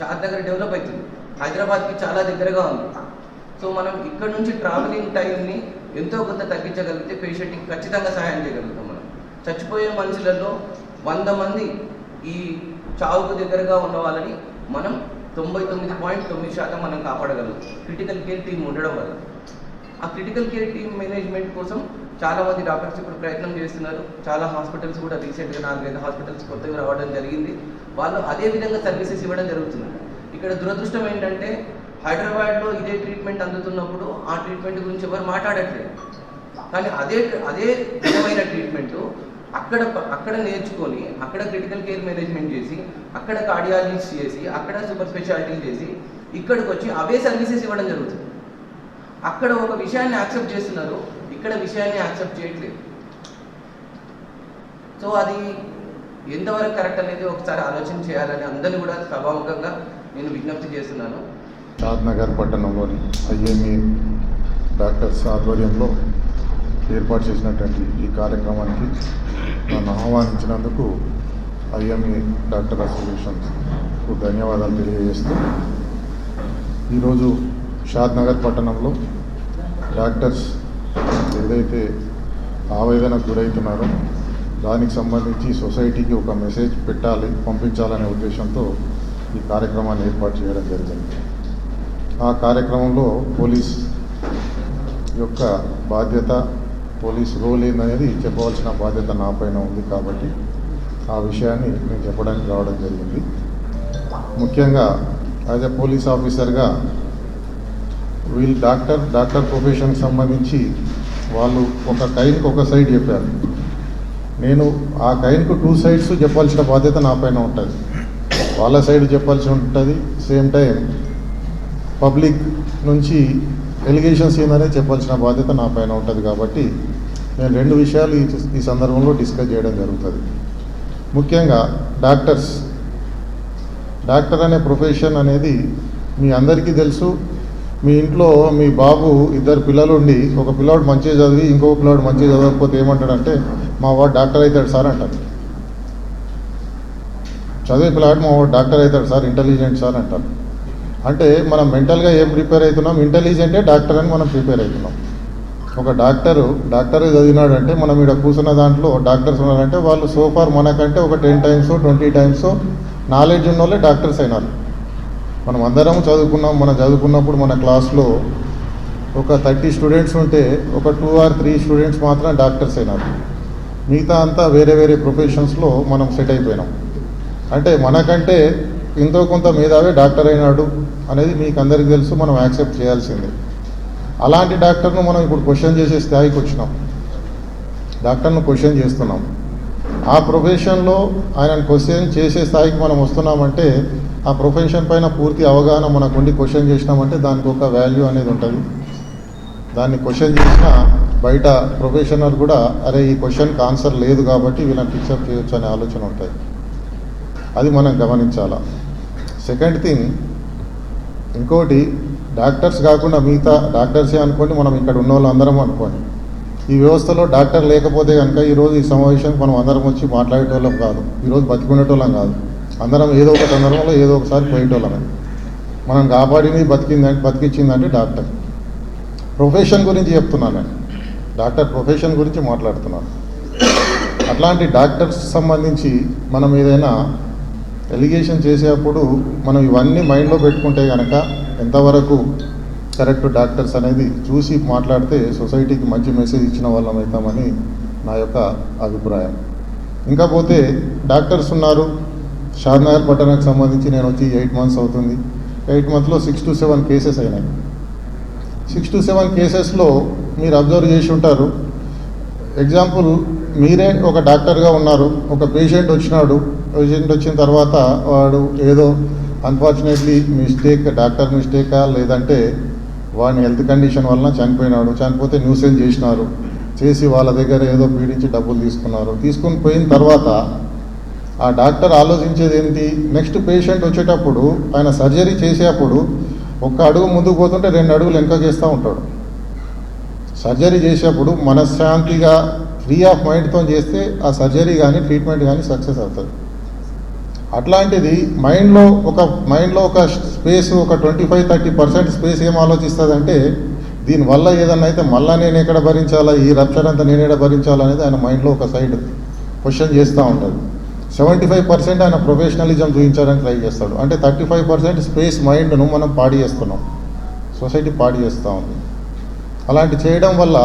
చార్ దగ్గర డెవలప్ అవుతుంది హైదరాబాద్కి చాలా దగ్గరగా ఉంది. సో మనం ఇక్కడ నుంచి ట్రావెలింగ్ టైంని ఎంతో కొంత తగ్గించగలిగితే పేషెంట్కి ఖచ్చితంగా సహాయం చేయగలుగుతాం మనం. చచ్చిపోయే మనుషులలో వంద మంది ఈ చావుకు దగ్గరగా ఉన్న వాళ్ళని మనం తొంభై తొమ్మిది పాయింట్ తొమ్మిది శాతం మనం కాపాడగలుగుతాం క్రిటికల్ కేర్ టీం ఉండడం వల్ల. ఆ క్రిటికల్ కేర్ టీం మేనేజ్మెంట్ కోసం చాలామంది డాక్టర్స్ ఇప్పుడు ప్రయత్నం చేస్తున్నారు. చాలా హాస్పిటల్స్ కూడా రీసెంట్గా నాలుగైదు హాస్పిటల్స్ కొత్తగా రావడం జరిగింది. వాళ్ళు అదే విధంగా సర్వీసెస్ ఇవ్వడం జరుగుతుంది. ఇక్కడ దురదృష్టం ఏంటంటే హైదరాబాద్లో ఇదే ట్రీట్మెంట్ అందుతున్నప్పుడు ఆ ట్రీట్మెంట్ గురించి ఎవరు మాట్లాడట్లేదు. కానీ అదే అదే విధమైన ట్రీట్మెంట్ అక్కడ అక్కడ నేర్చుకొని అక్కడ క్రిటికల్ కేర్ మేనేజ్మెంట్ చేసి అక్కడ కార్డియాలజిస్ట్ చేసి అక్కడ సూపర్ స్పెషాలిటీ చేసి ఇక్కడికి వచ్చి అవే సర్వీసెస్ ఇవ్వడం జరుగుతుంది. అక్కడ ఒక విషయాన్ని యాక్సెప్ట్ చేస్తున్నారు ఇక్కడ విషయాన్ని యాక్సెప్ట్ చేయట్లేదు. సో అది ఎంతవరకు కరెక్ట్ అనేది ఒకసారి ఆలోచన చేయాలని అందరూ కూడా స్వాభావికంగా నేను విజ్ఞప్తి చేస్తున్నాను. షాద్నగర్ పట్టణంలోని ఐఎంఏ డాక్టర్స్ ఆధ్వర్యంలో ఏర్పాటు చేసినటువంటి ఈ కార్యక్రమానికి నన్ను ఆహ్వానించినందుకు ఐఎంఏ డాక్టర్ అసోసియేషన్కు ధన్యవాదాలు తెలియజేస్తూ ఈరోజు షాద్నగర్ పట్టణంలో డాక్టర్స్ ఏదైతే ఆవేదనకు గురవుతున్నారో దానికి సంబంధించి సొసైటీకి ఒక మెసేజ్ పెట్టాలి పంపించాలనే ఉద్దేశంతో ఈ కార్యక్రమాన్ని ఏర్పాటు చేయడం జరిగింది. ఆ కార్యక్రమంలో పోలీస్ యొక్క బాధ్యత పోలీస్ రోల్ ఏందనేది చెప్పవలసిన బాధ్యత నా పైన ఉంది కాబట్టి ఆ విషయాన్ని నేను చెప్పడానికి రావడం జరిగింది. ముఖ్యంగా యాజ్ ఎ పోలీస్ ఆఫీసర్గా వీళ్ళు డాక్టర్ డాక్టర్ ప్రొఫెషన్కి సంబంధించి వాళ్ళు ఒక టైంకి ఒక సైడ్ చెప్పారు. నేను ఆ కైన్కు టూ సైడ్స్ చెప్పాల్సిన బాధ్యత నా పైన ఉంటుంది. వాళ్ళ సైడ్ చెప్పాల్సి ఉంటుంది సేమ్ టైం పబ్లిక్ నుంచి ఎలిగేషన్స్ ఏందనేది చెప్పాల్సిన బాధ్యత నా పైన ఉంటుంది కాబట్టి నేను రెండు విషయాలు ఈ ఈ సందర్భంలో డిస్కస్ చేయడం జరుగుతుంది. ముఖ్యంగా డాక్టర్స్ డాక్టర్ అనే ప్రొఫెషన్ అనేది మీ అందరికీ తెలుసు. మీ ఇంట్లో మీ బాబు ఇద్దరు పిల్లలు ఉండి ఒక పిల్లాడు మంచిగా చదివి ఇంకొక పిల్లాడు మంచిగా చదవకపోతే ఏమంటాడంటే మా వాడు డాక్టర్ అవుతాడు సార్ అంటారు. చదివే పిల్లాడు మా వాడు డాక్టర్ అవుతాడు సార్ ఇంటెలిజెంట్ సార్ అంటారు. అంటే మనం మెంటల్గా ఏం ప్రిపేర్ అవుతున్నాం? ఇంటెలిజెంటే డాక్టర్ అని మనం ప్రిపేర్ అవుతున్నాం. ఒక డాక్టరు డాక్టర్ చదివినాడు అంటే మనం ఇక్కడ కూర్చున్న దాంట్లో డాక్టర్స్ ఉన్నారంటే వాళ్ళు సోఫార్ మనకంటే ఒక ten times twenty times knowledge ఉన్న వాళ్ళే డాక్టర్స్ అయినారు. మనం అందరం చదువుకున్నాం మనం చదువుకున్నప్పుడు మన క్లాస్లో ఒక థర్టీ స్టూడెంట్స్ ఉంటే ఒక టూ ఆర్ త్రీ స్టూడెంట్స్ మాత్రం డాక్టర్స్ అయినారు. మిగతా అంతా వేరే వేరే ప్రొఫెషన్స్లో మనం సెట్ అయిపోయినాం. అంటే మనకంటే ఎంతో కొంత మేధావే డాక్టర్ అయినాడు అనేది మీకు అందరికీ తెలుసు మనం యాక్సెప్ట్ చేయాల్సిందే. అలాంటి డాక్టర్ను మనం ఇప్పుడు క్వశ్చన్ చేసే స్థాయికి వచ్చినాం. డాక్టర్ను క్వశ్చన్ చేస్తున్నాం. ఆ ప్రొఫెషన్లో ఆయన క్వశ్చన్ చేసే స్థాయికి మనం వస్తున్నామంటే ఆ ప్రొఫెషన్ పైన పూర్తి అవగాహన మనకు ఉండి క్వశ్చన్ చేసినామంటే దానికి ఒక వాల్యూ అనేది ఉంటుంది. దాన్ని క్వశ్చన్ చేసినా బయట ప్రొఫెషనల్ కూడా అరే ఈ క్వశ్చన్కి ఆన్సర్ లేదు కాబట్టి వీళ్ళని ఫిక్సప్ చేయొచ్చు అనే ఆలోచన ఉంటాయి. అది మనం గమనించాలా. సెకండ్ థింగ్ ఇంకోటి డాక్టర్స్ కాకుండా మిగతా డాక్టర్సే అనుకోండి మనం ఇక్కడ ఉన్న వాళ్ళందరం అనుకోండి. ఈ వ్యవస్థలో డాక్టర్ లేకపోతే కనుక ఈరోజు ఈ సమావేశానికి మనం అందరం వచ్చి మాట్లాడేటోళ్ళం కాదు. ఈరోజు బతికునేటోళ్ళం కాదు. అందరం ఏదో ఒక సందర్భంలో ఏదో ఒకసారి పోయేటోళ్ళమే మనం కాపాడింది బతికిందంటే బతికిచ్చిందంటే డాక్టర్. ప్రొఫెషన్ గురించి చెప్తున్నాను నేను. డాక్టర్ ప్రొఫెషన్ గురించి మాట్లాడుతున్నాను అట్లాంటి డాక్టర్స్ సంబంధించి మనం ఏదైనా ఎలిగేషన్ చేసేటప్పుడు మనం ఇవన్నీ మైండ్లో పెట్టుకుంటే కనుక ఎంతవరకు కరెక్ట్ డాక్టర్స్ అనేది చూసి మాట్లాడితే సొసైటీకి మంచి మెసేజ్ ఇచ్చిన వాళ్ళం అవుతామని నా యొక్క అభిప్రాయం. ఇంకా పోతే డాక్టర్స్ ఉన్నారు. షార్నగర్ పట్టణానికి సంబంధించి నేను వచ్చి ఎయిట్ మంత్స్ అవుతుంది. ఎయిట్ మంత్స్లో సిక్స్ టు సెవెన్ కేసెస్ అయినాయి. సిక్స్ టు సెవెన్ కేసెస్లో మీరు అబ్జర్వ్ చేసి ఉంటారు. ఎగ్జాంపుల్ మీరే ఒక డాక్టర్గా ఉన్నారు. ఒక పేషెంట్ వచ్చినాడు. పేషెంట్ వచ్చిన తర్వాత వాడు ఏదో అన్ఫార్చునేట్లీ మిస్టేక్ డాక్టర్ మిస్టేకా లేదంటే వాడిని హెల్త్ కండిషన్ వలన చనిపోయినాడు. చనిపోతే న్యూసెన్స్ చేసినారు? చేసి వాళ్ళ దగ్గర ఏదో పీడించి డబ్బులు తీసుకున్నారు. తీసుకుని పోయిన తర్వాత ఆ డాక్టర్ ఆలోచించేది ఏంటి? నెక్స్ట్ పేషెంట్ వచ్చేటప్పుడు ఆయన సర్జరీ చేసేటప్పుడు ఒక్క అడుగు ముందుకు పోతుంటే రెండు అడుగులు వెనకకేస్తూ ఉంటాడు. సర్జరీ చేసేప్పుడు మనశ్శాంతిగా ఫ్రీ ఆఫ్ మైండ్తో చేస్తే ఆ సర్జరీ కానీ ట్రీట్మెంట్ కానీ సక్సెస్ అవుతుంది. అట్లాంటిది మైండ్లో ఒక మైండ్లో ఒక స్పేస్ ఒక twenty five thirty percent space ఏం ఆలోచిస్తుందంటే దీనివల్ల ఏదన్నా అయితే మళ్ళీ నేను ఎక్కడ భరించాలా ఈ రప్చర్ అంతా నేను ఎక్కడ భరించాలా అనేది ఆయన మైండ్లో ఒక సైడ్ క్వశ్చన్ చేస్తూ ఉంటుంది. సెవెంటీ ఫైవ్ పర్సెంట్ ఆయన ప్రొఫెషనలిజం చూపించడానికి ట్రై చేస్తాడు. అంటే థర్టీ ఫైవ్ పర్సెంట్ స్పేస్ మైండ్ను మనం పాడి చేస్తున్నాం. సొసైటీ పాడి చేస్తూ ఉంది. అలాంటి చేయడం వల్ల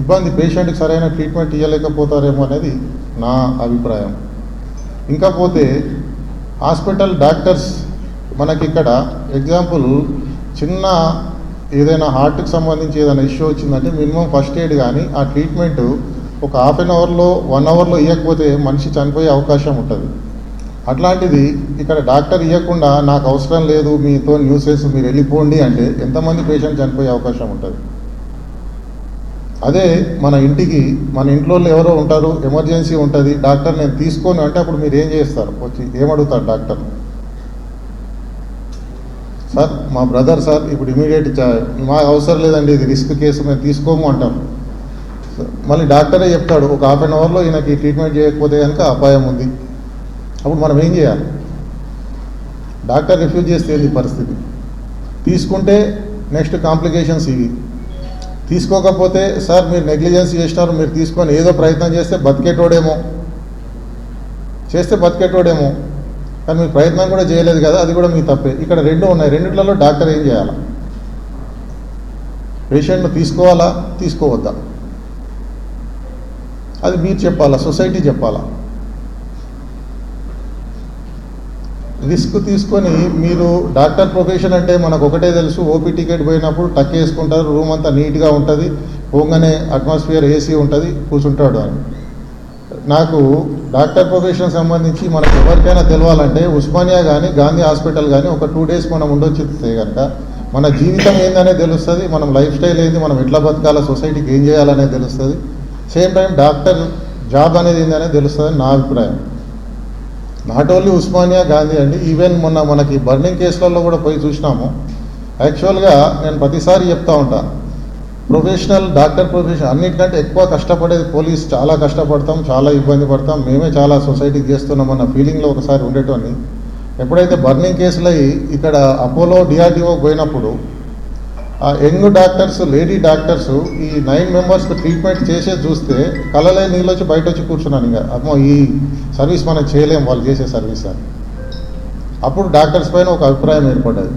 ఇబ్బంది పేషెంట్కి సరైన ట్రీట్మెంట్ ఇవ్వలేకపోతారేమో అనేది నా అభిప్రాయం. ఇంకా పోతే హాస్పిటల్ డాక్టర్స్ మనకి ఇక్కడ ఎగ్జాంపుల్ చిన్న ఏదైనా హార్ట్కి సంబంధించి ఏదైనా ఇష్యూ వచ్చిందంటే మినిమం ఫస్ట్ ఎయిడ్ కానీ ఆ ట్రీట్మెంట్ ఒక హాఫ్ అన్ అవర్లో వన్ అవర్లో ఇవ్వకపోతే మనిషి చనిపోయే అవకాశం ఉంటుంది. అట్లాంటిది ఇక్కడ డాక్టర్ ఇవ్వకుండా నాకు అవసరం లేదు మీతో న్యూసెస్ మీరు వెళ్ళిపోండి అంటే ఎంతమంది పేషెంట్ చనిపోయే అవకాశం ఉంటుంది? అదే మన ఇంటికి మన ఇంట్లో ఎవరో ఉంటారు ఎమర్జెన్సీ ఉంటుంది డాక్టర్ నేను తీసుకోను అంటే అప్పుడు మీరు ఏం చేస్తారు? వచ్చి ఏమడుగుతారు డాక్టర్? సార్ మా బ్రదర్ సార్ ఇప్పుడు ఇమీడియట్ మా అవసరం లేదండి ఇది రిస్క్ కేసు మేము తీసుకోము అంటాం మళ్ళీ డాక్టరే చెప్తాడు ఒక హాఫ్ అన్ అవర్లో ఈయనకి ట్రీట్మెంట్ చేయకపోతే కనుక అపాయం ఉంది. అప్పుడు మనం ఏం చేయాలి? డాక్టర్ రిఫ్యూజ్ చేస్తే ఏంది పరిస్థితి? తీసుకుంటే నెక్స్ట్ కాంప్లికేషన్స్ ఇవి. తీసుకోకపోతే సార్ మీరు నెగ్లిజెన్స్ చేసినారు మీరు తీసుకొని ఏదో ప్రయత్నం చేస్తే బతికేటోడేమో. చేస్తే బతికేటోడేమో. కానీ మీరు ప్రయత్నం కూడా చేయలేదు కదా అది కూడా మీ తప్పే. ఇక్కడ రెండు ఉన్నాయి. రెండిట్లలో డాక్టర్ ఏం చేయాలా? పేషెంట్ను తీసుకోవాలా? తీసుకోవద్దా? అది మీరు చెప్పాలా? సొసైటీ చెప్పాలా? రిస్క్ తీసుకొని మీరు డాక్టర్ ప్రొఫెషన్ అంటే మనకు ఒకటే తెలుసు ఓపీ టికెట్ పోయినప్పుడు టక్ వేసుకుంటారు రూమ్ అంతా నీట్గా ఉంటుంది పోగానే అట్మాస్ఫియర్ ఏసీ ఉంటుంది కూర్చుంటాడు అని నాకు డాక్టర్ ప్రొఫెషన్ సంబంధించి మనకు ఎవరికైనా తెలవాలంటే ఉస్మానియా కానీ గాంధీ హాస్పిటల్ కానీ ఒక టూ డేస్ మనం ఉండొచ్చితే కనుక మన జీవితం ఏందనే తెలుస్తుంది మనం లైఫ్ స్టైల్ ఏంది మనం ఎట్లా బతకాల సొసైటీకి ఏం చేయాలనేది తెలుస్తుంది. సేమ్ టైం డాక్టర్ జాబ్ అనేది ఏందనేది తెలుస్తుంది నా అభిప్రాయం. నాట్ ఓన్లీ ఉస్మానియా గాంధీ అండి ఈవెన్ మొన్న మనకి బర్నింగ్ కేసులలో కూడా పోయి చూసినాము. యాక్చువల్గా నేను ప్రతిసారి చెప్తా ఉంటాను ప్రొఫెషనల్ డాక్టర్ ప్రొఫెషన్ అన్నిటికంటే ఎక్కువ కష్టపడేది పోలీస్. చాలా కష్టపడతాం చాలా ఇబ్బంది పడతాం. మేమే చాలా సొసైటీకి చేస్తున్నాం అన్న ఫీలింగ్లో ఒకసారి ఉండేటోని ఎప్పుడైతే బర్నింగ్ కేసులు అయ్యి ఇక్కడ అపోలో డిఆర్డిఓ పోయినప్పుడు యంగ్ డాక్టర్స్ లేడీ డాక్టర్స్ ఈ నైన్ మెంబర్స్కి ట్రీట్మెంట్ చేసే చూస్తే కళ్ళలే నీళ్ళు వచ్చి బయట వచ్చి కూర్చున్నాను ఇంకా. అమ్మో ఈ సర్వీస్ మనం చేయలేం వాళ్ళు చేసే సర్వీస్ అని. అప్పుడు డాక్టర్స్ పైన ఒక అభిప్రాయం ఏర్పడ్డది.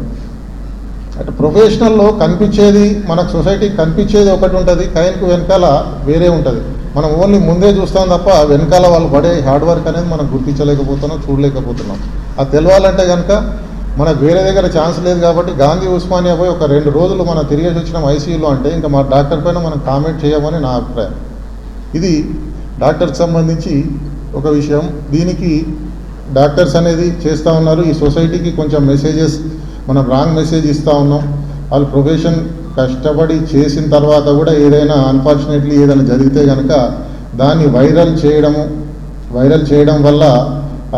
అంటే ప్రొఫెషనల్లో కనిపించేది మనకు సొసైటీకి కనిపించేది ఒకటి ఉంటుంది కైన్కు వెనకాల వేరే ఉంటుంది. మనం ఓన్లీ ముందే చూస్తాం తప్ప వెనకాల వాళ్ళు పడే హార్డ్ వర్క్ అనేది మనం గుర్తించలేకపోతున్నాం చూడలేకపోతున్నాం. అది తెలవాలంటే కనుక మనకు వేరే దగ్గర ఛాన్స్ లేదు కాబట్టి గాంధీ ఉస్మానియా పోయి ఒక రెండు రోజులు మనం తిరిగేసి వచ్చినాం ఐసీయూలో అంటే ఇంకా మా డాక్టర్ పైన మనం కామెంట్ చేయమని నా అభిప్రాయం. ఇది డాక్టర్కి సంబంధించి ఒక విషయం. దీనికి డాక్టర్స్ అనేది చేస్తూ ఉన్నారు. ఈ సొసైటీకి కొంచెం మెసేజెస్ మనం రాంగ్ మెసేజ్ ఇస్తూ ఉన్నాం. వాళ్ళు ప్రొఫెషన్ కష్టపడి చేసిన తర్వాత కూడా ఏదైనా అన్ఫార్చునేట్లీ ఏదైనా జరిగితే కనుక దాన్ని వైరల్ చేయడము వైరల్ చేయడం వల్ల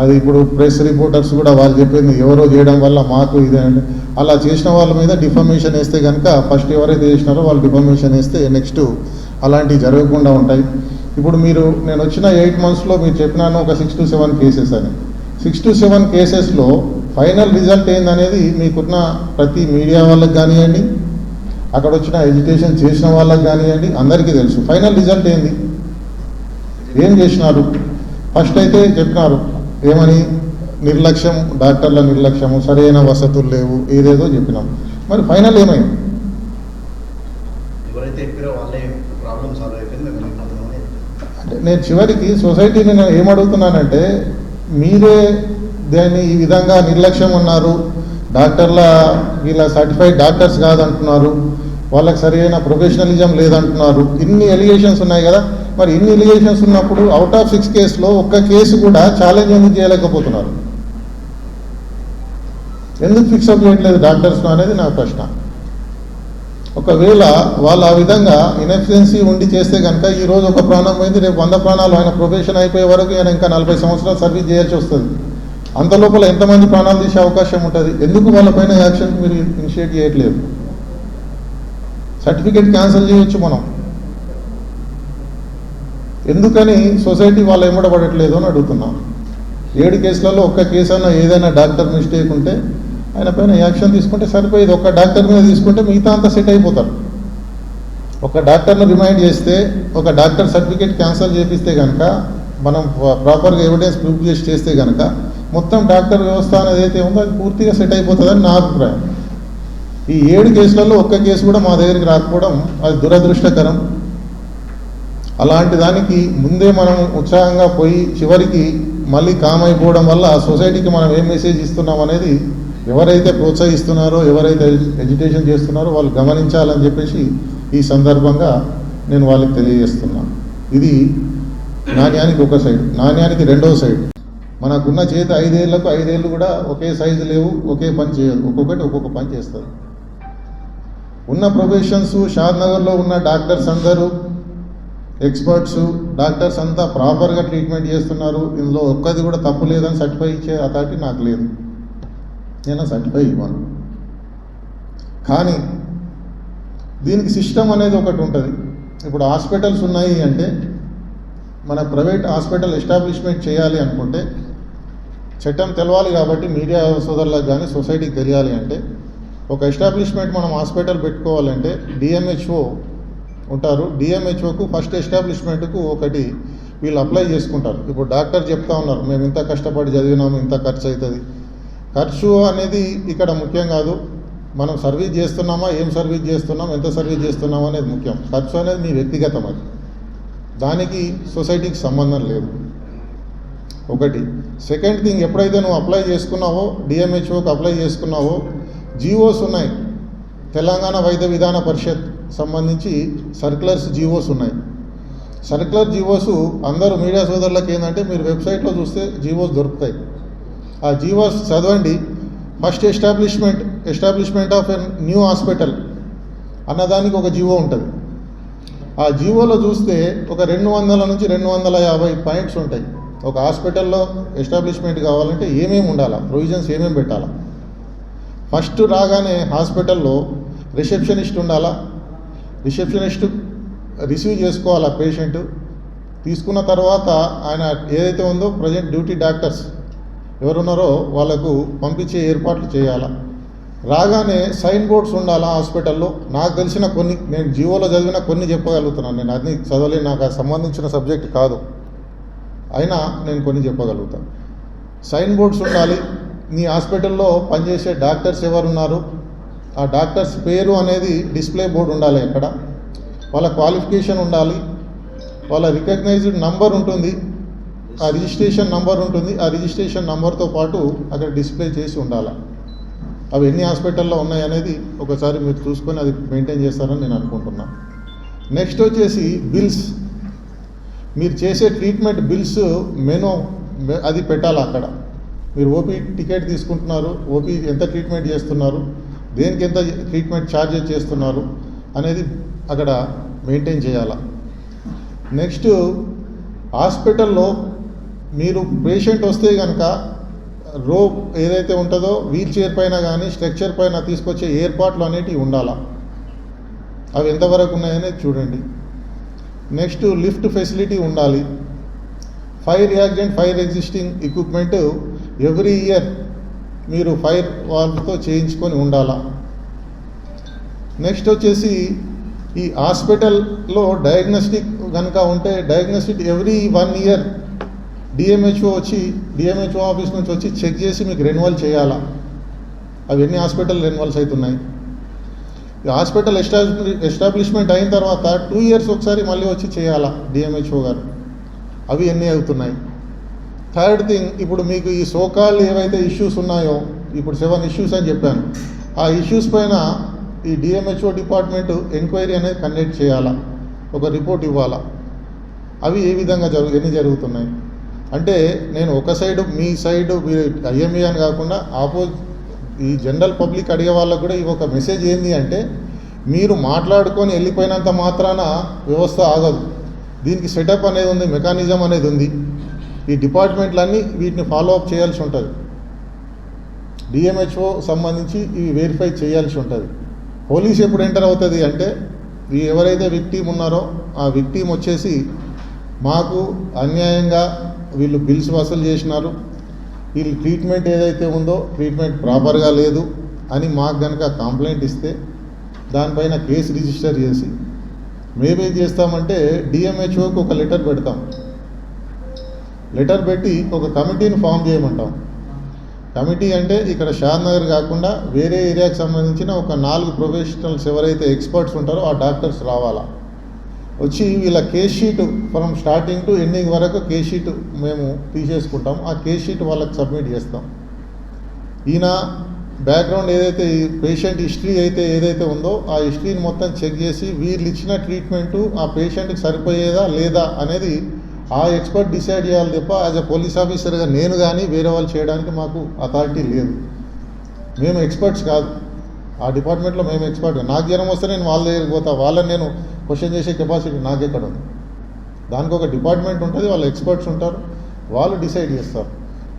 అది ఇప్పుడు ప్రెస్ రిపోర్టర్స్ కూడా వాళ్ళు చెప్పింది ఎవరో చేయడం వల్ల మాకు ఇదే అలా చేసిన వాళ్ళ మీద డిఫర్మేషన్ వేస్తే కనుక ఫస్ట్ ఎవరైతే చేసినారో వాళ్ళు డిఫర్మేషన్ వేస్తే నెక్స్ట్ అలాంటివి జరగకుండా ఉంటాయి. ఇప్పుడు మీరు నేను వచ్చిన ఎయిట్ మంత్స్లో మీరు చెప్పినాను ఒక సిక్స్ టు సెవెన్ కేసెస్ అని. సిక్స్ టు సెవెన్ కేసెస్లో ఫైనల్ రిజల్ట్ ఏందనేది మీకున్న ప్రతి మీడియా వాళ్ళకి కానివ్వండి అక్కడ వచ్చిన ఎడ్యుకేషన్ చేసిన వాళ్ళకి కానివ్వండి అందరికీ తెలుసు. ఫైనల్ రిజల్ట్ ఏంది? ఏం చేసినారు? ఫస్ట్ అయితే చెప్పినారు ఏమని? నిర్లక్ష్యం డాక్టర్ల నిర్లక్ష్యము సరైన వసతులు లేవు ఏదేదో చెప్పినాం. మరి ఫైనల్ ఏమైంది? అంటే నేను చివరికి సొసైటీని నేను ఏమడుగుతున్నానంటే మీరే దాన్ని ఈ విధంగా నిర్లక్ష్యం ఉన్నారు డాక్టర్ల వీళ్ళ సర్టిఫైడ్ డాక్టర్స్ కాదంటున్నారు వాళ్ళకి సరైన ప్రొఫెషనలిజం లేదంటున్నారు ఇన్ని ఎలిగేషన్స్ ఉన్నాయి కదా మరి ఇన్ని ఎలిగేషన్స్ ఉన్నప్పుడు అవుట్ ఆఫ్ సిక్స్ కేసులో ఒక్క కేసు కూడా ఛాలెంజ్ ఎందుకు చేయలేకపోతున్నారు? ఎందుకు ఫిక్స్ అప్ చేయట్లేదు డాక్టర్స్ అనేది నా ప్రశ్న. ఒకవేళ వాళ్ళు ఆ విధంగా ఇన్ఎఫిషియన్సీ ఉండి చేస్తే కనుక ఈరోజు ఒక ప్రాణం పోయింది రేపు వంద ప్రాణాలు ఆయన ప్రొఫెషన్ అయిపోయే వరకు ఆయన ఇంకా నలభై సంవత్సరాలు సర్వీస్ చేయాల్సి వస్తుంది. అంత లోపల ఎంతమంది ప్రాణాలు తీసే అవకాశం ఉంటుంది? ఎందుకు వాళ్ళపైన యాక్షన్ మీరు ఇనిషియేట్ చేయట్లేదు? సర్టిఫికేట్ క్యాన్సిల్ చేయొచ్చు మనం. ఎందుకని సొసైటీ వాళ్ళు ఎమ్మడబడట్లేదు అని అడుగుతున్నాం. ఏడు కేసులలో ఒక్క కేసు అయినా ఏదైనా డాక్టర్ మిస్టేక్ ఉంటే ఆయన పైన యాక్షన్ తీసుకుంటే సరిపోయేది. ఒక్క డాక్టర్ మీద తీసుకుంటే మిగతా అంతా సెట్ అయిపోతారు. ఒక డాక్టర్ను రిమైండ్ చేస్తే ఒక డాక్టర్ సర్టిఫికేట్ క్యాన్సిల్ చేపిస్తే కనుక మనం ప్రాపర్గా ఎవిడెన్స్ ప్రూఫ్ చేసి చేస్తే కనుక మొత్తం డాక్టర్ వ్యవస్థ అనేది అయితే ఉందో అది పూర్తిగా సెట్ అయిపోతుందని నా అభిప్రాయం. ఈ ఏడు కేసులలో ఒక్క కేసు కూడా మా దగ్గరికి రాకపోవడం అది దురదృష్టకరం. అలాంటి దానికి ముందే మనం ఉత్సాహంగా పోయి చివరికి మళ్ళీ కామ్ అయిపోవడం వల్ల సొసైటీకి మనం ఏం మెసేజ్ ఇస్తున్నాం అనేది ఎవరైతే ప్రోత్సహిస్తున్నారో ఎవరైతే ఎడ్యుకేషన్ చేస్తున్నారో వాళ్ళు గమనించాలని చెప్పేసి ఈ సందర్భంగా నేను వాళ్ళకి తెలియజేస్తున్నాను. ఇది నాణ్యానికి ఒక సైడ్ నాణ్యానికి రెండో సైడ్. మనకున్న చేతి ఐదేళ్ళకు ఐదేళ్ళు కూడా ఒకే సైజు లేవు ఒకే పని చేయదు ఒక్కొక్కటి ఒక్కొక్క పని చేస్తారు. ఉన్న ప్రొఫెషన్స్ షాద్ నగర్లో ఉన్న డాక్టర్స్ అందరూ ఎక్స్పర్ట్స్ డాక్టర్స్ అంతా ప్రాపర్గా ట్రీట్మెంట్ చేస్తున్నారు. ఇందులో ఒక్కది కూడా తప్పు లేదని సర్టిఫై ఇచ్చే అథారిటీ నాకు లేదు. నేను సర్టిఫై ఇవ్వను. కానీ దీనికి సిస్టమ్ అనేది ఒకటి ఉంటుంది. ఇప్పుడు హాస్పిటల్స్ ఉన్నాయి అంటే మన ప్రైవేట్ హాస్పిటల్ ఎస్టాబ్లిష్మెంట్ చేయాలి అనుకుంటే చట్టం తెలవాలి కాబట్టి మీడియా సోదరులకు కానీ సొసైటీకి తెలియాలి అంటే ఒక ఎస్టాబ్లిష్మెంట్ మనం హాస్పిటల్ పెట్టుకోవాలంటే డిఎంహెచ్ఓ ఉంటారు. డిఎంహెచ్ఓకు ఫస్ట్ ఎస్టాబ్లిష్మెంట్కు ఒకటి వీళ్ళు అప్లై చేసుకుంటారు. ఇప్పుడు డాక్టర్ చెప్తా ఉన్నారు మేము ఇంత కష్టపడి చదివినాము ఇంత ఖర్చు అవుతుంది ఖర్చు అనేది ఇక్కడ ముఖ్యం కాదు. మనం సర్వీస్ చేస్తున్నామా ఏం సర్వీస్ చేస్తున్నాం ఎంత సర్వీస్ చేస్తున్నాం అనేది ముఖ్యం. ఖర్చు అనేది మీ వ్యక్తిగతం అది. దానికి సొసైటీకి సంబంధం లేదు. ఒకటి. సెకండ్ థింగ్ ఎప్పుడైతే నువ్వు అప్లై చేసుకున్నావో డిఎంహెచ్ఓకి అప్లై చేసుకున్నావో జీవోస్ ఉన్నాయి. తెలంగాణ వైద్య విధాన పరిషత్. సంబంధించి సర్క్యులర్స్ జీవోస్ ఉన్నాయి. సర్క్యులర్ జీవోస్ అందరూ మీడియా సోదరులకు ఏంటంటే మీరు వెబ్సైట్లో చూస్తే జీవోస్ దొరుకుతాయి. ఆ జీవోస్ చదవండి. First establishment establishment of an new hospital అన్నదానికి ఒక జీవో ఉంటుంది. ఆ జీవోలో చూస్తే ఒక రెండు వందల నుంచి రెండు వందల యాభై పాయింట్స్ ఉంటాయి. ఒక హాస్పిటల్లో ఎస్టాబ్లిష్మెంట్ కావాలంటే ఏమేమి ఉండాలా? ప్రొవిజన్స్ ఏమేమి పెట్టాలా? ఫస్ట్ రాగానే హాస్పిటల్లో రిసెప్షనిస్ట్ ఉండాలా? రిసెప్షనిస్ట్ రిసీవ్ చేసుకోవాలా పేషెంట్ తీసుకున్న తర్వాత ఆయన ఏదైతే ఉందో ప్రజెంట్ డ్యూటీ డాక్టర్స్ ఎవరున్నారో వాళ్ళకు పంపించే ఏర్పాట్లు చేయాలా? రాగానే సైన్ బోర్డ్స్ ఉండాలా హాస్పిటల్లో? నాకు తెలిసిన కొన్ని నేను జీవోలో చదివిన కొన్ని చెప్పగలుగుతున్నాను నేను. అన్ని చదవలే నాకు సంబంధించిన సబ్జెక్ట్ కాదు. అయినా నేను కొన్ని చెప్పగలుగుతాను. సైన్ బోర్డ్స్ ఉండాలి. నీ హాస్పిటల్లో పనిచేసే డాక్టర్స్ ఎవరున్నారు? ఆ డాక్టర్స్ పేరు అనేది డిస్ప్లే బోర్డు ఉండాలి అక్కడ. వాళ్ళ క్వాలిఫికేషన్ ఉండాలి. వాళ్ళ రికగ్నైజ్డ్ నంబర్ ఉంటుంది. ఆ రిజిస్ట్రేషన్ నంబర్ ఉంటుంది. ఆ రిజిస్ట్రేషన్ నంబర్తో పాటు అక్కడ డిస్ప్లే చేసి ఉండాలి. అవి ఎన్ని హాస్పిటల్లో ఉన్నాయి అనేది ఒకసారి మీరు చూసుకొని అది మెయింటైన్ చేస్తారని నేను అనుకుంటున్నాను నెక్స్ట్ వచ్చేసి బిల్స్. మీరు చేసే ట్రీట్మెంట్ బిల్స్ మెనూ అది పెట్టాలి అక్కడ. మీరు ఓపీ టికెట్ తీసుకుంటున్నారు. ఓపీ ఎంత ట్రీట్మెంట్ చేస్తున్నారు. దేనికి ఎంత ట్రీట్మెంట్ ఛార్జెస్ చేస్తున్నారు అనేది అక్కడ మెయింటైన్ చేయాలా? నెక్స్ట్ హాస్పిటల్లో మీరు పేషెంట్ వస్తే కనుక రో ఏదైతే ఉంటుందో వీల్ చైర్ పైన కానీ స్ట్రక్చర్ పైన తీసుకొచ్చే ఏర్పాట్లు అనేటివి ఉండాలా? అవి ఎంతవరకు ఉన్నాయనేది చూడండి. నెక్స్ట్ లిఫ్ట్ ఫెసిలిటీ ఉండాలి. Fire accident fire existing equipment every year మీరు ఫైర్ వాళ్ళతో చేయించుకొని ఉండాలా? నెక్స్ట్ వచ్చేసి ఈ హాస్పిటల్లో డయాగ్నోస్టిక్ కనుక ఉంటే diagnostic every one year DMHO వచ్చి డిఎంహెచ్ఓ ఆఫీస్ నుంచి వచ్చి చెక్ చేసి మీకు రెన్యువల్ చేయాలా? అవి ఎన్ని హాస్పిటల్ రెన్యువల్స్ అవుతున్నాయి ఈ హాస్పిటల్ ఎస్టాబ్లిష్ ఎస్టాబ్లిష్మెంట్ అయిన తర్వాత టూ ఇయర్స్ ఒకసారి మళ్ళీ వచ్చి చేయాలా? డిఎంహెచ్ఓ గారు. అవి ఎన్ని అవుతున్నాయి? థర్డ్ థింగ్ ఇప్పుడు మీకు ఈ సోకాల్ ఏవైతే ఇష్యూస్ ఉన్నాయో ఇప్పుడు సెవెన్ ఇష్యూస్ అని చెప్పాను. ఆ ఇష్యూస్ పైన ఈ డిఎంహెచ్ఓ డిపార్ట్మెంట్ ఎంక్వైరీ అనేది కండక్ట్ చేయాలా? ఒక రిపోర్ట్ ఇవ్వాలా? అవి ఏ విధంగా జరుగు ఎన్ని జరుగుతున్నాయి? అంటే నేను ఒక సైడ్ మీ సైడ్ ఐఎంఏ అని కాకుండా ఆపో ఈ జనరల్ పబ్లిక్ అడిగే వాళ్ళకు కూడా ఈ ఒక మెసేజ్ ఏంది అంటే మీరు మాట్లాడుకొని వెళ్ళిపోయినంత మాత్రాన వ్యవస్థ ఆగదు. దీనికి సెటప్ అనేది ఉంది మెకానిజం అనేది ఉంది. ఈ డిపార్ట్మెంట్లన్నీ వీటిని ఫాలో అప్ చేయాల్సి ఉంటుంది. డిఎంహెచ్ఓ సంబంధించి ఇవి వెరిఫై చేయాల్సి ఉంటుంది. పోలీస్ ఎప్పుడు ఎంటర్ అవుతుంది అంటే ఎవరైతే విక్టీమ్ ఉన్నారో ఆ విక్టీమ్ వచ్చేసి మాకు అన్యాయంగా వీళ్ళు బిల్స్ వసూలు చేసినారు. వీళ్ళు ట్రీట్మెంట్ ఏదైతే ఉందో ట్రీట్మెంట్ ప్రాపర్గా లేదు అని మాకు కనుక కంప్లైంట్ ఇస్తే దానిపైన కేసు రిజిస్టర్ చేసి మేమేం చేస్తామంటే డిఎంహెచ్ఓకి ఒక లెటర్ పెడతాం. లెటర్ పెట్టి ఒక కమిటీని ఫామ్ చేయమంటాం. కమిటీ అంటే ఇక్కడ షాద్ నగర్ కాకుండా వేరే ఏరియాకి సంబంధించిన ఒక నాలుగు ప్రొఫెషనల్స్ ఎవరైతే ఎక్స్పర్ట్స్ ఉంటారో ఆ డాక్టర్స్ రావాలా? వచ్చి వీళ్ళ case sheet from starting to ending వరకు కేస్ షీట్ మేము తీసేసుకుంటాం. ఆ కేస్ షీట్ వాళ్ళకి సబ్మిట్ చేస్తాం. ఈయన బ్యాక్గ్రౌండ్ ఏదైతే పేషెంట్ హిస్టరీ అయితే ఏదైతే ఉందో ఆ హిస్టరీని మొత్తం చెక్ చేసి వీళ్ళు ఇచ్చిన ట్రీట్మెంటు ఆ పేషెంట్కి సరిపోయేదా లేదా అనేది ఆ ఎక్స్పర్ట్ డిసైడ్ చేయాలి తప్ప యాజ్ అ పోలీస్ ఆఫీసర్గా నేను కానీ వేరే వాళ్ళు చేయడానికి మాకు అథారిటీ లేదు. మేము ఎక్స్పర్ట్స్ కాదు. ఆ డిపార్ట్మెంట్లో మేము ఎక్స్పర్ట్ నాకు జ్వరం వస్తే నేను వాళ్ళ దగ్గరికి పోతా. వాళ్ళని నేను క్వశ్చన్ చేసే కెపాసిటీ నాకెక్కడ ఉంది? దానికి ఒక డిపార్ట్మెంట్ ఉంటుంది వాళ్ళ ఎక్స్పర్ట్స్ ఉంటారు వాళ్ళు డిసైడ్ చేస్తారు.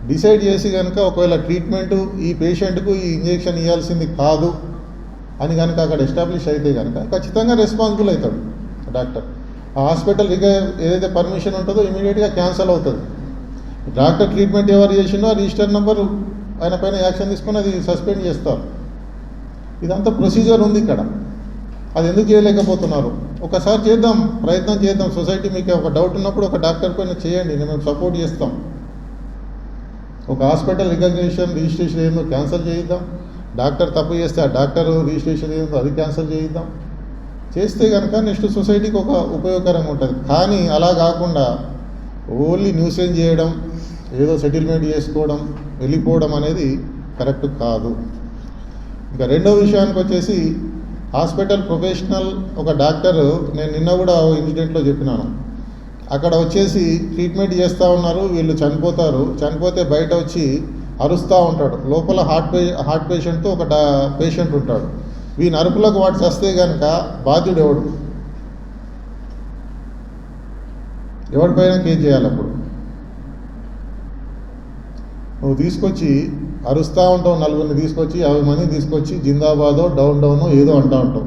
డిసైడ్ చేసి కనుక ఒకవేళ ట్రీట్మెంట్ ఈ పేషెంట్కు ఈ ఇంజెక్షన్ ఇవ్వాల్సింది కాదు అని కనుక అక్కడ ఎస్టాబ్లిష్ అయితే కనుక ఖచ్చితంగా రెస్పాన్సిబుల్ అవుతాడు డాక్టర్. ఆ హాస్పిటల్ ఇక ఏదైతే పర్మిషన్ ఉంటుందో ఇమీడియట్గా క్యాన్సిల్ అవుతుంది. డాక్టర్ ట్రీట్మెంట్ ఎవరు చేసిండో రిజిస్టర్ నెంబర్ ఆయన పైన యాక్షన్ తీసుకుని అది సస్పెండ్ చేస్తారు. ఇదంతా ప్రొసీజర్ ఉంది ఇక్కడ. అది ఎందుకు చేయలేకపోతున్నారు? ఒకసారి చేద్దాం ప్రయత్నం చేద్దాం. సొసైటీ మీకు ఒక డౌట్ ఉన్నప్పుడు ఒక డాక్టర్ పైన చేయండి నేను మేము సపోర్ట్ చేస్తాం. ఒక హాస్పిటల్ రికగ్నేషన్ రిజిస్ట్రేషన్ ఏందో క్యాన్సిల్ చేయిద్దాం. డాక్టర్ తప్పు చేస్తే ఆ డాక్టర్ రిజిస్ట్రేషన్ ఏందో అది క్యాన్సిల్ చేయిద్దాం. చేస్తే కనుక నెక్స్ట్ సొసైటీకి ఒక ఉపయోగకరంగా ఉంటుంది. కానీ అలా కాకుండా ఓన్లీ న్యూసెన్స్ చేయడం ఏదో సెటిల్మెంట్ చేసుకోవడం వెళ్ళిపోవడం అనేది కరెక్ట్ కాదు. ఇంకా రెండో విషయానికి వచ్చేసి హాస్పిటల్ ప్రొఫెషనల్ ఒక డాక్టర్ నేను నిన్న కూడా ఇన్సిడెంట్లో చెప్పినాను. అక్కడ వచ్చేసి ట్రీట్మెంట్ చేస్తూ ఉన్నారు వీళ్ళు చనిపోతారు. చనిపోతే బయట వచ్చి అరుస్తూ ఉంటాడు. లోపల హార్ట్ పే హార్ట్ పేషెంట్తో ఒక డా పేషెంట్ ఉంటాడు. ఈ నరుపులకు వాటి చస్తే కనుక బాధ్యుడు ఎవడు ఎవరిపైన కేసు చేయాలి అప్పుడు? నువ్వు తీసుకొచ్చి అరుస్తూ ఉంటావు నలుగురిని తీసుకొచ్చి యాభై మందిని తీసుకొచ్చి జిందాబాదో డౌన్ డౌన్ ఏదో అంటూ ఉంటావు.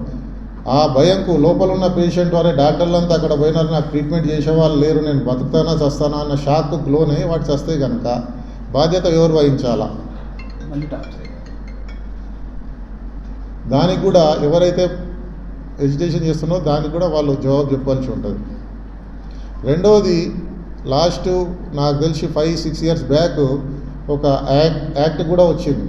ఆ భయంకు లోపల ఉన్న పేషెంట్ వారే డాక్టర్లంతా అక్కడ పోయినారు నాకు ట్రీట్మెంట్ చేసే వాళ్ళు లేరు నేను బతుకుతానా చస్తానా అన్న షాక్లోనే వాటి చస్తే కనుక బాధ్యత ఎవరు వహించాలా? మళ్ళీ డాక్టర్ దానికి కూడా ఎవరైతే ఎడ్యుకేషన్ చేస్తున్నారో దానికి కూడా వాళ్ళు జవాబు చెప్పాల్సి ఉంటుంది. రెండవది లాస్ట్ నాకు తెలిసి ఫైవ్ సిక్స్ ఇయర్స్ బ్యాక్ ఒక యాక్ట్ యాక్ట్ కూడా వచ్చింది.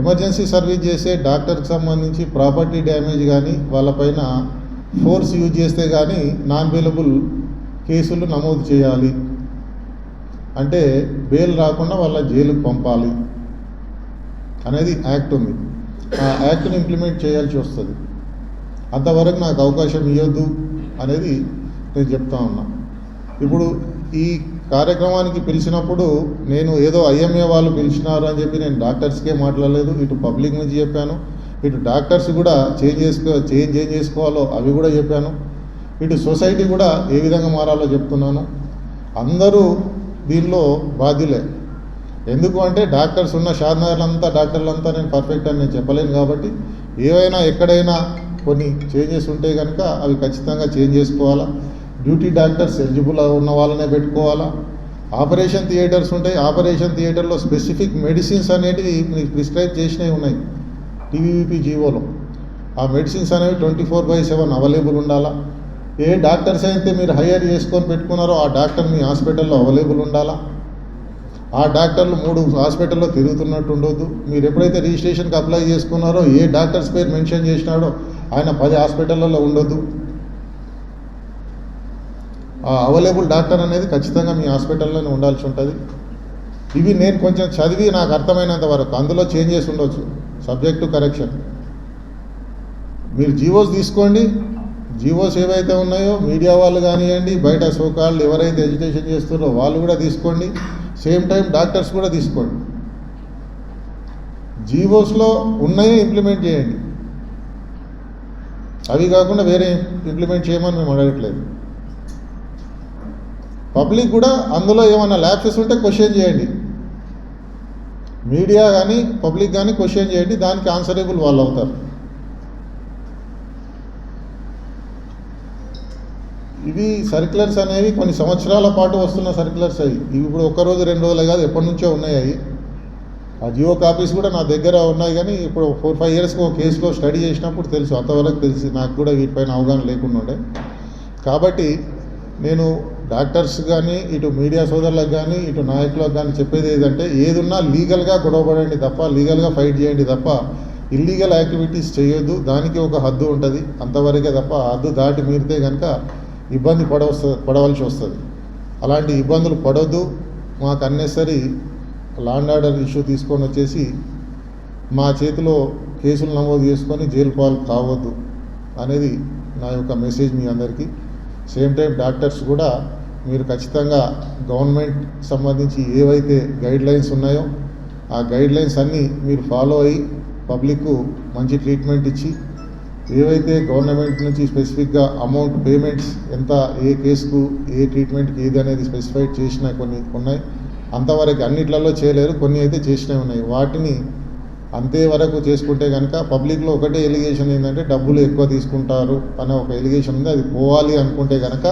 ఎమర్జెన్సీ సర్వీస్ చేసే డాక్టర్కి సంబంధించి ప్రాపర్టీ డ్యామేజ్ కానీ వాళ్ళపైన ఫోర్స్ యూజ్ చేస్తే కానీ నాన్ బెయిలబుల్ కేసులు నమోదు చేయాలి. అంటే బెయిల్ రాకుండా వాళ్ళ జైలుకు పంపాలి. అనేది యాక్ట్ ఉంది. ఆ యాక్ట్ని ఇంప్లిమెంట్ చేయాల్సి వస్తుంది. అంతవరకు నాకు అవకాశం ఇవ్వద్దు అనేది నేను చెప్తా ఉన్నా. ఇప్పుడు ఈ కార్యక్రమానికి పిలిచినప్పుడు నేను ఏదో ఐఎంఏ వాళ్ళు పిలిచినారు అని చెప్పి నేను డాక్టర్స్కే మాట్లాడలేదు. ఇటు పబ్లిక్ నుంచి చెప్పాను. ఇటు డాక్టర్స్ కూడా చేంజ్ చేసుకో చేంజ్ ఏం చేసుకోవాలో అవి కూడా చెప్పాను. ఇటు సొసైటీ కూడా ఏ విధంగా మారాలో చెప్తున్నాను. అందరూ దీనిలో బాధ్యులే. ఎందుకు అంటే డాక్టర్స్ ఉన్న షాద్నగర్లంతా డాక్టర్లంతా నేను పర్ఫెక్ట్ అని నేను చెప్పలేను కాబట్టి ఏవైనా ఎక్కడైనా కొన్ని చేంజెస్ ఉంటే కనుక అవి ఖచ్చితంగా చేంజ్ చేసుకోవాలా. డ్యూటీ డాక్టర్స్ ఎలిజిబుల్ ఉన్న వాళ్ళనే పెట్టుకోవాలా. ఆపరేషన్ థియేటర్స్ ఉంటాయి. ఆపరేషన్ థియేటర్లో స్పెసిఫిక్ మెడిసిన్స్ అనేటివి మీకు ప్రిస్క్రైబ్ చేసినవి ఉన్నాయి. టీవీపీ జీవోలో. ఆ మెడిసిన్స్ అనేవి twenty four by seven available ఉండాలా? ఏ డాక్టర్స్ అయితే మీరు హైయర్ చేసుకొని పెట్టుకున్నారో ఆ డాక్టర్ మీ హాస్పిటల్లో అవైలబుల్ ఉండాలా? ఆ డాక్టర్లు మూడు హాస్పిటల్లో తిరుగుతున్నట్టు ఉండొద్దు. మీరు ఎప్పుడైతే రిజిస్ట్రేషన్కి అప్లై చేసుకున్నారో ఏ డాక్టర్స్ పేరు మెన్షన్ చేసినాడో ఆయన పది హాస్పిటల్లో ఉండొద్దు. ఆ అవైలబుల్ డాక్టర్ అనేది ఖచ్చితంగా మీ హాస్పిటల్లోనే ఉండాల్సి ఉంటుంది. ఇవి నేను కొంచెం చదివి నాకు అర్థమైనంత వరకు అందులో చేంజెస్ ఉండొచ్చు. Subject correction. మీరు జీవోస్ తీసుకోండి జీవోస్ ఏవైతే ఉన్నాయో మీడియా వాళ్ళు కానివ్వండి బయట సోకాళ్ళు ఎవరైతే ఎడ్యుకేషన్ చేస్తున్నారో వాళ్ళు కూడా తీసుకోండి. సేమ్ టైం డాక్టర్స్ కూడా తీసుకోండి. జీవోస్లో ఉన్నాయే ఇంప్లిమెంట్ చేయండి. అవి కాకుండా వేరే ఇంప్లిమెంట్ చేయమని మేము అడగట్లేదు. పబ్లిక్ కూడా అందులో ఏమైనా ల్యాప్సెస్ ఉంటే క్వశ్చన్ చేయండి. మీడియా కానీ పబ్లిక్ కానీ క్వశ్చన్ చేయండి దానికి ఆన్సరబుల్ వాళ్ళు అవుతారు. ఇవి సర్క్యులర్స్ అనేవి కొన్ని సంవత్సరాల పాటు వస్తున్న సర్క్యులర్స్ అవి. ఇవి ఇప్పుడు ఒక్క రోజు రెండు రోజులు కాదు ఎప్పటి నుంచో ఉన్నాయి అవి. ఆ జియో కాపీస్ కూడా నా దగ్గర ఉన్నాయి కానీ ఇప్పుడు ఫోర్ ఫైవ్ ఇయర్స్కి ఒక కేసులో స్టడీ చేసినప్పుడు తెలుసు అంతవరకు తెలిసి నాకు కూడా వీటిపైన అవగాహన లేకుండా ఉండే. కాబట్టి నేను డాక్టర్స్ కానీ ఇటు మీడియా సోదరులకు కానీ ఇటు నాయకులకు కానీ చెప్పేది ఏదంటే ఏదున్నా లీగల్గా గొడవపడండి తప్ప లీగల్గా ఫైట్ చేయండి తప్ప ఇల్లీగల్ యాక్టివిటీస్ చేయొద్దు. దానికి ఒక హద్దు ఉంటుంది. అంతవరకే తప్ప హద్దు దాటి మీరితే కనుక ఇబ్బంది పడవస్తు పడవలసి వస్తుంది. అలాంటి ఇబ్బందులు పడొద్దు. మాకు అన్నెసరి లాండ్ ఆర్డర్ ఇష్యూ తీసుకొని వచ్చేసి మా చేతిలో కేసులు నమోదు చేసుకొని జైలు పాలు కావద్దు అనేది నా యొక్క మెసేజ్ మీ అందరికీ. సేమ్ టైం డాక్టర్స్ కూడా మీరు ఖచ్చితంగా గవర్నమెంట్ సంబంధించి ఏవైతే గైడ్ లైన్స్ ఉన్నాయో ఆ గైడ్ లైన్స్ అన్నీ మీరు ఫాలో అయ్యి పబ్లిక్కు మంచి ట్రీట్మెంట్ ఇచ్చి ఏవైతే గవర్నమెంట్ నుంచి స్పెసిఫిక్గా అమౌంట్ పేమెంట్స్ ఎంత ఏ కేసుకు ఏ ట్రీట్మెంట్కి ఏది అనేది స్పెసిఫైడ్ చేసిన కొన్ని ఉన్నాయి. అంతవరకు అన్నిట్లలో చేయలేరు కొన్ని అయితే చేసినవి ఉన్నాయి. వాటిని అంతే వరకు చేసుకుంటే కనుక పబ్లిక్లో ఒకటే ఎలిగేషన్ ఏంటంటే డబ్బులు ఎక్కువ తీసుకుంటారు అనే ఒక ఎలిగేషన్ ఉంది. అది పోవాలి అనుకుంటే కనుక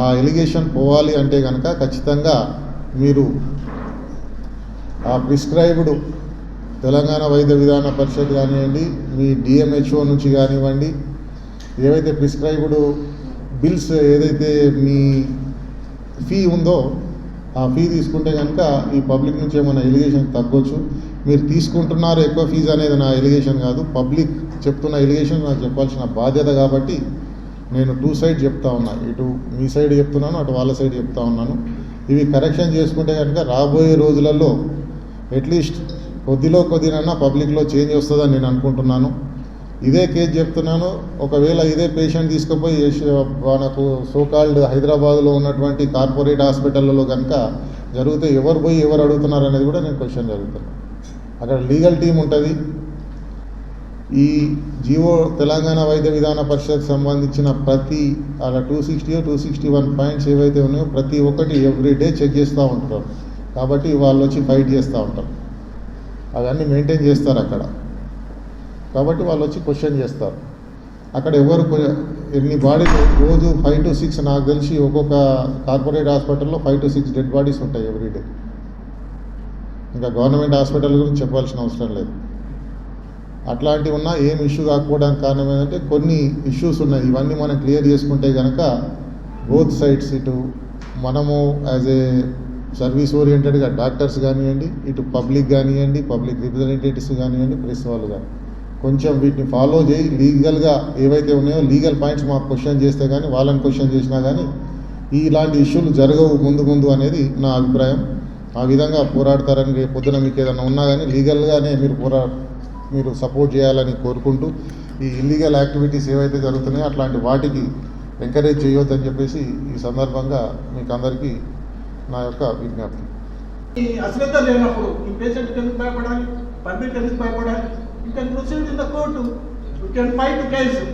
ఆ ఎలిగేషన్ పోవాలి అంటే కనుక ఖచ్చితంగా మీరు ఆ ప్రిస్క్రైబ్డ్ తెలంగాణ వైద్య విధాన పరిషత్ కానివ్వండి మీ డిఎంహెచ్ఓ నుంచి కానివ్వండి ఏవైతే ప్రిస్క్రైబ్డ్ బిల్స్ ఏదైతే మీ ఫీ ఉందో ఆ ఫీ తీసుకుంటే కనుక ఈ పబ్లిక్ నుంచి ఏమైనా ఎలిగేషన్ తగ్గొచ్చు. మీరు తీసుకుంటున్నారు ఎక్కువ ఫీజు అనేది నా ఎలిగేషన్ కాదు. పబ్లిక్ చెప్తున్న ఎలిగేషన్ నాకు చెప్పాల్సిన బాధ్యత కాబట్టి నేను టూ సైడ్ చెప్తా ఉన్నా. ఇటు మీ సైడ్ చెప్తున్నాను అటు వాళ్ళ సైడ్ చెప్తా ఉన్నాను. ఇవి కరెక్షన్ చేసుకుంటే కనుక రాబోయే రోజులలో అట్లీస్ట్ కొద్దిలో కొద్దినన్నా పబ్లిక్లో చేంజ్ వస్తుందని నేను అనుకుంటున్నాను. ఇదే కేసు చెప్తున్నాను. ఒకవేళ ఇదే పేషెంట్ తీసుకుపోయి మనకు సోకాల్డ్ హైదరాబాద్లో ఉన్నటువంటి కార్పొరేట్ హాస్పిటల్లో కనుక జరిగితే ఎవరు పోయి ఎవరు అడుగుతున్నారు అనేది కూడా నేను క్వశ్చన్ జరుగుతాను అక్కడ లీగల్ టీం ఉంటుంది. ఈ జీవో తెలంగాణ వైద్య విధాన పరిషత్ సంబంధించిన ప్రతి అలా two sixty two sixty one points ఏవైతే ఉన్నాయో ప్రతి ఒక్కటి ఎవ్రీ డే చెక్ చేస్తూ ఉంటారు. కాబట్టి వాళ్ళు వచ్చి ఫైట్ చేస్తూ ఉంటారు. అవన్నీ మెయింటైన్ చేస్తారు అక్కడ. కాబట్టి వాళ్ళు వచ్చి క్వశ్చన్ చేస్తారు. అక్కడ ఎవరు ఎన్ని బాడీలు రోజు ఫైవ్ టు సిక్స్ నాకు తెలిసి ఒక్కొక్క కార్పొరేట్ హాస్పిటల్లో five to six dead bodies ఉంటాయి ఎవ్రీడే ఇంకా గవర్నమెంట్ హాస్పిటల్ గురించి చెప్పాల్సిన అవసరం లేదు. అట్లాంటివి ఉన్నా ఏం ఇష్యూ కాకపోవడానికి కారణం ఏంటంటే కొన్ని ఇష్యూస్ ఉన్నాయి. ఇవన్నీ మనం క్లియర్ చేసుకుంటే కనుక బోత్ సైడ్స్ ఇటు మనము యాజ్ ఏ సర్వీస్ ఓరియంటెడ్గా డాక్టర్స్ కానివ్వండి ఇటు పబ్లిక్ కానివ్వండి పబ్లిక్ రిప్రజెంటేటివ్స్ కానివ్వండి ప్రెస్ వాళ్ళు కానీ కొంచెం వీటిని ఫాలో చేయి లీగల్గా ఏవైతే ఉన్నాయో లీగల్ పాయింట్స్ మాకు క్వశ్చన్ చేస్తే కానీ వాళ్ళని క్వశ్చన్ చేసినా కానీ ఇలాంటి ఇష్యూలు జరగవు ముందు ముందు అనేది నా అభిప్రాయం. ఆ విధంగా పోరాడతారని రేపు పొద్దున మీకు ఏదైనా ఉన్నా కానీ లీగల్గానే మీరు పోరా మీరు సపోర్ట్ చేయాలని కోరుకుంటూ ఈ ఇల్లీగల్ యాక్టివిటీస్ ఏవైతే జరుగుతున్నాయో అట్లాంటి వాటికి ఎంకరేజ్ చేయొద్దని చెప్పేసి ఈ సందర్భంగా మీకు అందరికీ నా యొక్క విజ్ఞప్తి ఈ అశ్రద్ధ లేనప్పుడు ఈ పేషెంట్ ఎందుకు భయపడాలి? పబ్లిక్ ఎందుకు భయపడాలి? You can proceed in the court you can fight case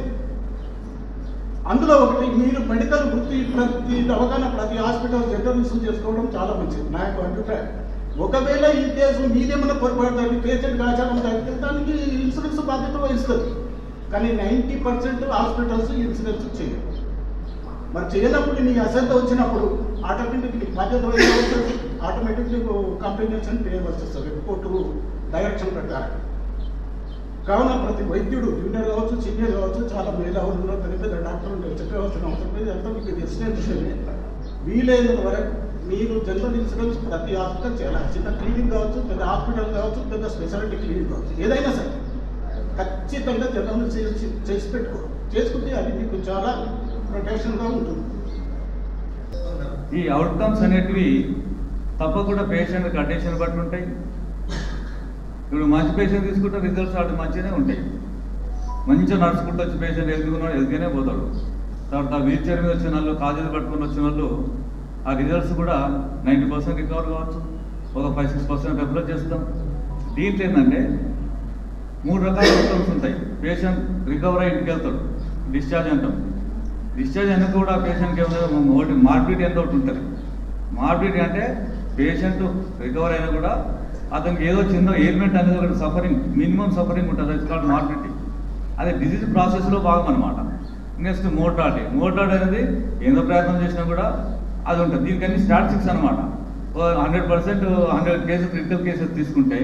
అందులో ఒకటి మీరు మెడికల్ వృత్తి ప్రతి అవగాహన ప్రతి హాస్పిటల్ జర్నలిజం చేసుకోవడం చాలా మంచిది. నా యొక్క అభిప్రాయం. ఒకవేళ ఈ కేసు మీదేమైనా పొరపాటు పేషెంట్ ఆచారం తగ్గితే దానికి ఇన్సూరెన్స్ బాధ్యత వహిస్తుంది. కానీ నైంటీ పర్సెంట్ హాస్పిటల్స్ ఇన్సూరెన్స్ చేయరు. మరి చేయనప్పుడు నీ అశ్రద్ధ వచ్చినప్పుడు ఆటోమేటిక్ నీకు బాధ్యత ఆటోమేటిక్ నీకు కాంపెన్సేషన్ చేయవలసి వస్తుంది రిపోర్టు డైరెక్షన్ ప్రకారం. కావున ప్రతి వైద్యుడు జూనియర్ కావచ్చు సీనియర్ కావచ్చు చాలా మేలు ఉన్నారు. పెద్ద పెద్ద డాక్టర్లు ఉంటారు. చెప్పవలసిన అవసరం లేదు. అంతా మీకు తెలిసిన విషయమే వీలైనంత వరకు మీరు జనరల్ ఇన్సూరెన్స్ ప్రతి హాస్పిటల్ చేయాలి. చిన్న క్లినిక్ కావచ్చు పెద్ద హాస్పిటల్ కావచ్చు పెద్ద స్పెషాలిటీ క్లినిక్ కావచ్చు. ఏదైనా సరే ఖచ్చితంగా జనరల్ చేసి చేసి పెట్టుకో. చేసుకుంటే అది మీకు చాలా ప్రొటెక్షన్గా ఉంటుంది. ఈ అవుట్కమ్స్ అనేటివి తప్పకుండా పేషెంట్ కండిషన్ బట్టి ఉంటాయి. ఇప్పుడు మంచి పేషెంట్ తీసుకుంటే రిజల్ట్స్ అటు మంచిగానే ఉంటాయి. మంచిగా నడుచుకుంటూ వచ్చి పేషెంట్ ఎదుగుకున్నాడు ఎదిగానే పోతాడు. తర్వాత వీల్ చైర్ మీద వచ్చిన వాళ్ళు కాజీలు పట్టుకుని వచ్చిన వాళ్ళు ఆ రిజల్ట్స్ కూడా నైంటీ పర్సెంట్ రికవర్ కావచ్చు. ఒక ఫైవ్ సిక్స్ పర్సెంట్ డెవలప్ చేస్తాం. దీంట్లో ఏంటంటే మూడు రకాల అవుట్కమ్స్ ఉంటాయి. పేషెంట్ రికవర్ అయ్యి ఇంటికి వెళ్తాడు. డిశ్చార్జ్ అంటాం. డిశ్చార్జ్ అయినా కూడా పేషెంట్కి ఏమైనా ఒకటి మార్పిడి ఎంత ఒకటి ఉంటుంది. మార్పిడి అంటే పేషెంట్ రికవర్ అయినా కూడా అతనికి ఏదో చిన్న ఎయిల్మెంట్ అనేది ఒకటి సఫరింగ్ మినిమం సఫరింగ్ ఉంటుంది. అది కాదు మార్పిడి అది డిజీజ్ ప్రాసెస్లో భాగం అనమాట నెక్స్ట్ మోటార్టీ మోటార్టీ అనేది ఏదో ప్రయత్నం చేసినా కూడా అది ఉంటుంది. దీనికన్నీ స్టాటిస్టిక్స్ అనమాట hundred percent hundred cases critical cases తీసుకుంటే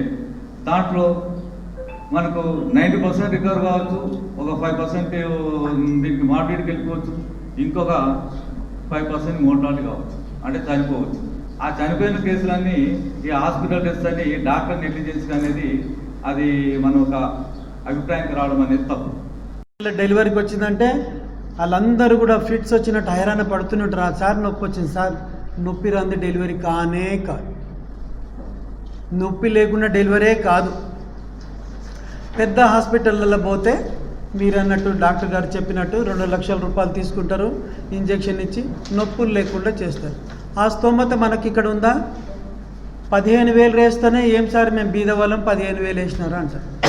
దాంట్లో మనకు నైంటీ పర్సెంట్ రికవర్ కావచ్చు ఒక ఫైవ్ పర్సెంట్ దీనికి మార్పిడికి వెళ్ళిపోవచ్చు. ఇంకొక ఫైవ్ పర్సెంట్ మోటార్టీ కావచ్చు. అంటే చనిపోవచ్చు. ఆ చనిపోయిన కేసులన్నీ ఈ హాస్పిటల్ టెస్ట్ అని డాక్టర్ నెగ్లిజెన్స్ అనేది అది మన ఒక అభిప్రాయానికి రావడం అనేది తప్పు. డెలివరీకి వచ్చిందంటే వాళ్ళందరూ కూడా ఫిట్స్ వచ్చినట్టు హైరాణ పడుతున్నట్టు సార్ నొప్పి వచ్చింది. సార్ నొప్పి రంది డెలివరీ కానే కాదు. నొప్పి లేకుండా డెలివరీ కాదు. పెద్ద హాస్పిటళ్ళల్లో పోతే మీరు అన్నట్టు డాక్టర్ గారు చెప్పినట్టు రెండు లక్షల రూపాయలు తీసుకుంటారు ఇంజెక్షన్ ఇచ్చి నొప్పులు లేకుండా చేస్తారు. ఆ స్తోమత మనకి ఇక్కడ ఉందా? పదిహేను వేలు వేస్తేనే ఏం సార్ మేము బీద వాళ్ళం పదిహేను వేలు వేసినారు అంటారు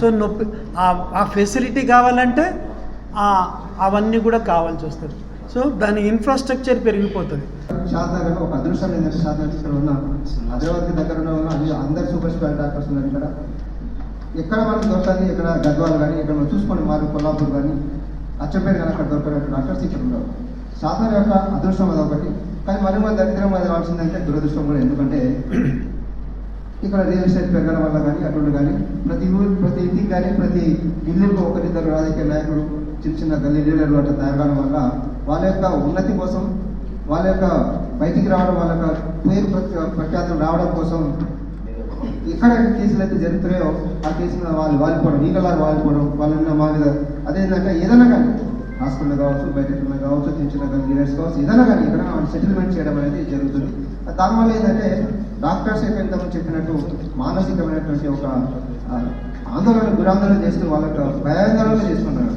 సో నొప్పి ఆ- ఫెసిలిటీ కావాలంటే అవన్నీ కూడా కావాల్సి వస్తుంది. సో దాని ఇన్ఫ్రాస్ట్రక్చర్ పెరిగిపోతుంది. ఒక అదృష్టం హైదరాబాద్కి దగ్గర ఉన్న అందరు సూపర్ స్పెషల్ డాక్టర్స్ ఉన్నారు ఇక్కడ. ఎక్కడ మనకు దొరకదు ఇక్కడ గద్వాలు కానీ ఇక్కడ మనం చూసుకోండి మారు కొల్లాపూర్ కానీ అచ్చంపేట కానీ అక్కడ దొరకనట్టు డాక్టర్స్ ఇక్కడ ఉండవు. యొక్క అదృష్టం అది ఒకటి కానీ మరి మన దరిద్రం అది రావాల్సిందంటే దురదృష్టం కూడా. ఎందుకంటే ఇక్కడ రియల్ ఎస్టేట్ పెరగడం వల్ల కానీ అటువంటి కానీ ప్రతి ఊరు ప్రతి ఇంటికి కానీ ప్రతి ఇల్లుకు ఒకరిద్దరు రాజకీయ నాయకులు చిన్న చిన్న గల్లీ లీడర్లు అట్లా తయారు కావడం వల్ల వాళ్ళ యొక్క ఉన్నతి కోసం వాళ్ళ యొక్క బయటికి రావడం వాళ్ళ యొక్క పేరు ప్రఖ్యా- ప్రఖ్యాతులు రావడం కోసం ఎక్కడ కేసులు అయితే జరుగుతున్నాయో ఆ కేసు మీద వాళ్ళు వాలిపోవడం ఈగలాగా వాలిపోవడం వాళ్ళ మా మీద అదేంటంటే ఏదైనా కానీ హాస్పిటల్ కావచ్చు బయట ఎక్కడైనా కావచ్చు చిన్న కానీ లీడర్స్ కావచ్చు ఏదైనా కానీ ఎక్కడ సెటిల్మెంట్ చేయడం అనేది జరుగుతుంది. దానివల్ల ఏంటంటే డాక్టర్స్ ఎక్కడ చెప్పినట్టు మానసికమైనటువంటి ఒక ఆందోళన గురాందోళన చేస్తూ వాళ్ళ యొక్క భయాందోళన చేస్తున్నారు.